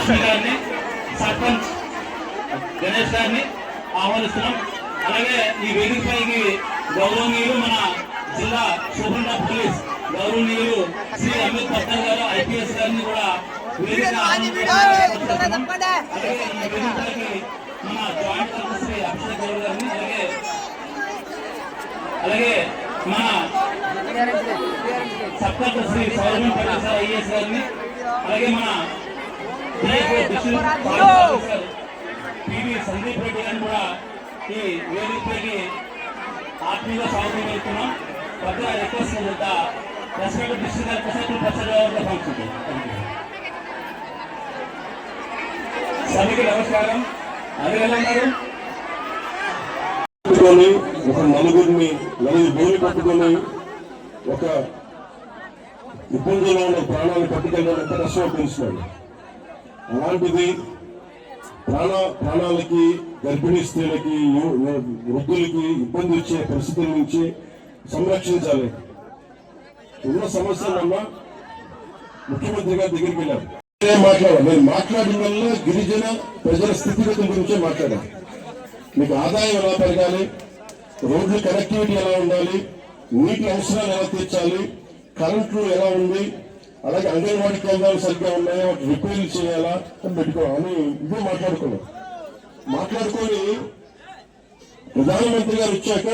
లక్ష్మి గారిని సర్పంచ్ గణేష్ గారిని ఆహ్వానిస్తున్నాం. అలాగే ఈ వేదికపైకి గౌరవనీయులు మన జిల్లా సూపరింట పోలీస్ గౌరవనీయులు శ్రీ అమిత్ పట్టణ్ గారు ఐపీఎస్ గారిని కూడా మన జాయింట్ శ్రీ అక్షయ్ గౌడ్ గారిని అలాగే అలాగే మన sub collector Shri Saurabh Patel sir IAS గారిని అలాగే మన పివి సందీప్ రెడ్డి గారిని కూడా ఈ వేదికపైకి ఆత్మీయంగా స్వాగతం చేస్తున్నాం పెద్ద రిక్వెస్ట్ చేత రెస్పెక్ట్ ప్రసాద్ సభకి నమస్కారం అది ఎలా ఉన్నారు ఒక నలుగురిని నలుగురు భూమి పట్టుకొని ఒక ఇబ్బందుల్లో ఉన్న ప్రాణాలు పట్టుకెళ్ళడం ఎంత కష్టం అలాంటిది ప్రాణ ప్రాణాలకి గర్భిణీ స్త్రీలకి వృద్ధులకి ఇబ్బంది వచ్చే పరిస్థితుల నుంచి సంరక్షించాలి. ఉన్న సమస్యలన్నా ముఖ్యమంత్రి గారి దగ్గరికి వెళ్ళారు మాట్లాడాలి. నేను మాట్లాడిన వల్ల గిరిజన ప్రజల స్థితిగతుల గురించే మాట్లాడాలి. మీకు ఆదాయం ఎలా పెరగాలి? రోడ్లు కనెక్టివిటీ ఎలా ఉండాలి? నీటి అవసరాలు ఎలా తీర్చాలి? కరెంట్లు ఎలా ఉంది? అలాగే అంగన్వాడీ కేంద్రాలు సరిగ్గా ఉన్నాయా? వాటి రిపేర్లు చేయాలా? అని పెట్టుకోవాలి అని ఇదే మాట్లాడుకున్నాం. మాట్లాడుకొని ప్రధానమంత్రి గారు వచ్చాక